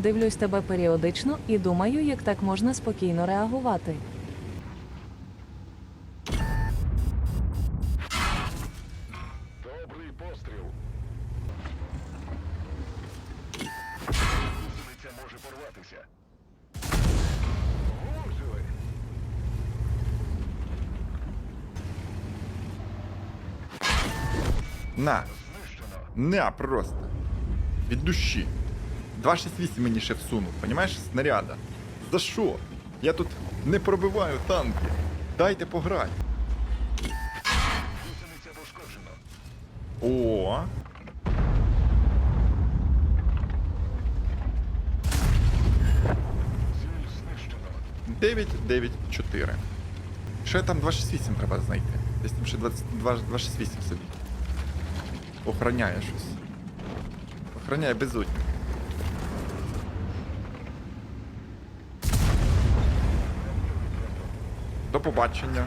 Дивлюсь тебе періодично і думаю, як так можна спокійно реагувати. Добрий постріл. Гусениця може порватися. На, Знищено. на просто. Від душі. 268 мені ще всунув, понімаєш, снаряда. За що? Я тут не пробиваю танки. Дайте пограти. О. 9, 9, 4. Ще там 268 треба знайти. Десь там ще 22, 268 сидить. Охороняє щось. Охороняє безодню. До побачення.